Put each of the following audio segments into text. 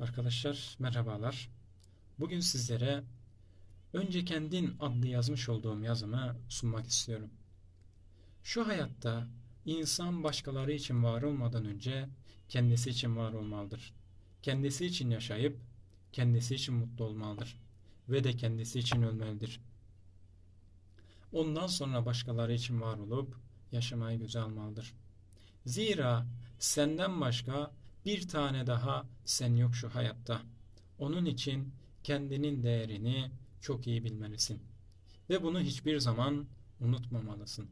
Arkadaşlar merhabalar. Bugün sizlere Önce Kendin adlı yazmış olduğum yazımı sunmak istiyorum. Şu hayatta insan başkaları için var olmadan önce kendisi için var olmalıdır. Kendisi için yaşayıp kendisi için mutlu olmalıdır ve de kendisi için ölmelidir. Ondan sonra başkaları için var olup yaşamayı göze almalıdır. Zira senden başka bir tane daha sen yok şu hayatta. Onun için kendinin değerini çok iyi bilmelisin. Ve bunu hiçbir zaman unutmamalısın.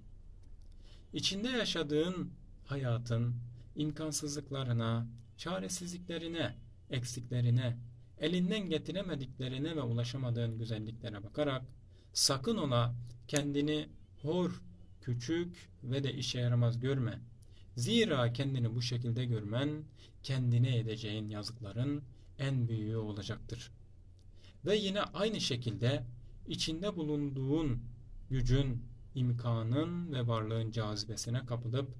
İçinde yaşadığın hayatın imkansızlıklarına, çaresizliklerine, eksiklerine, elinden getiremediklerine ve ulaşamadığın güzelliklere bakarak sakın ola kendini hor, küçük ve de işe yaramaz görme. Zira kendini bu şekilde görmen kendine edeceğin yazıkların en büyüğü olacaktır. Ve yine aynı şekilde içinde bulunduğun gücün, imkanın ve varlığın cazibesine kapılıp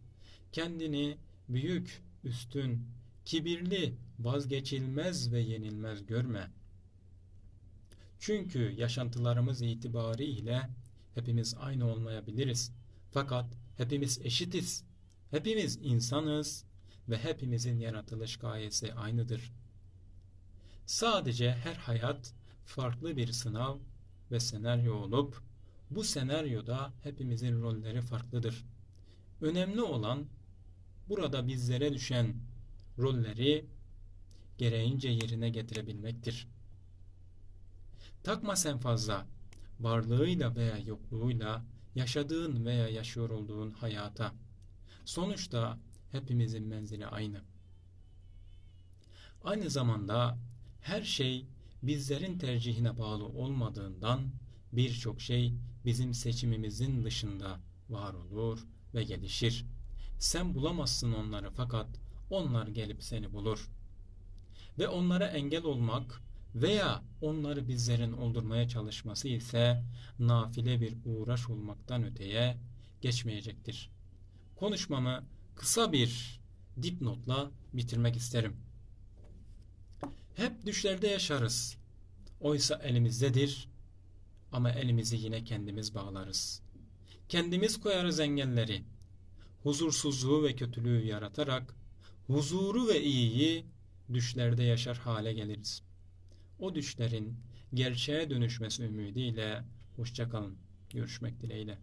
kendini büyük, üstün, kibirli, vazgeçilmez ve yenilmez görme. Çünkü yaşantılarımız itibariyle hepimiz aynı olmayabiliriz. Fakat hepimiz eşitiz. Hepimiz insanız ve hepimizin yaratılış gayesi aynıdır. Sadece her hayat farklı bir sınav ve senaryo olup bu senaryoda hepimizin rolleri farklıdır. Önemli olan burada bizlere düşen rolleri gereğince yerine getirebilmektir. Takma sen fazla varlığıyla veya yokluğuyla yaşadığın veya yaşıyor olduğun hayata. Sonuçta hepimizin menzili aynı. Aynı zamanda her şey bizlerin tercihine bağlı olmadığından birçok şey bizim seçimimizin dışında var olur ve gelişir. Sen bulamazsın onları fakat onlar gelip seni bulur. Ve onlara engel olmak veya onları bizlerin oldurmaya çalışması ise nafile bir uğraş olmaktan öteye geçmeyecektir. Konuşmamı kısa bir dipnotla bitirmek isterim. Hep düşlerde yaşarız. Oysa elimizdedir ama elimizi yine kendimiz bağlarız. Kendimiz koyarız engelleri. Huzursuzluğu ve kötülüğü yaratarak huzuru ve iyiyi düşlerde yaşar hale geliriz. O düşlerin gerçeğe dönüşmesi ümidiyle hoşçakalın. Görüşmek dileğiyle.